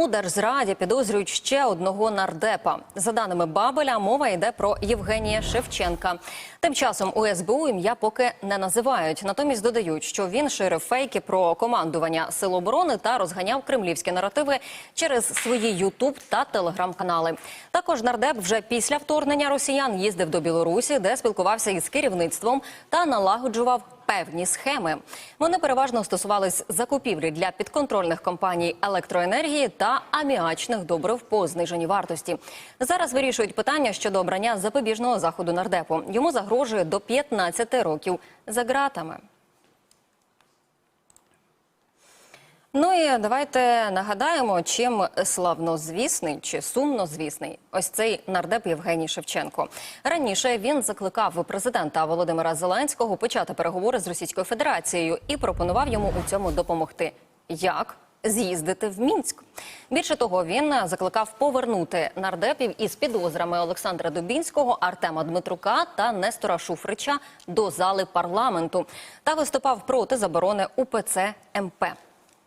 У держзраді підозрюють ще одного нардепа. За даними Бабеля, мова йде про Євгенія Шевченка. Тим часом у СБУ ім'я поки не називають. Натомість додають, що він ширив фейки про командування сил оборони та розганяв кремлівські наративи через свої Ютуб та телеграм-канали. Також нардеп вже після вторгнення росіян їздив до Білорусі, де спілкувався із керівництвом та налагоджував певні схеми. Вони переважно стосувались закупівлі для підконтрольних компаній електроенергії та аміачних добрив по зниженій вартості. Зараз вирішують питання щодо обрання запобіжного заходу нардепу. Йому загрожує до 15 років за ґратами. Ну і давайте нагадаємо, чим славнозвісний чи сумнозвісний ось цей нардеп Євгеній Шевченко. Раніше він закликав президента Володимира Зеленського почати переговори з Російською Федерацією і пропонував йому у цьому допомогти. Як? З'їздити в Мінськ. Більше того, він закликав повернути нардепів із підозрами Олександра Дубінського, Артема Дмитрука та Нестора Шуфрича до зали парламенту та виступав проти заборони УПЦ МП.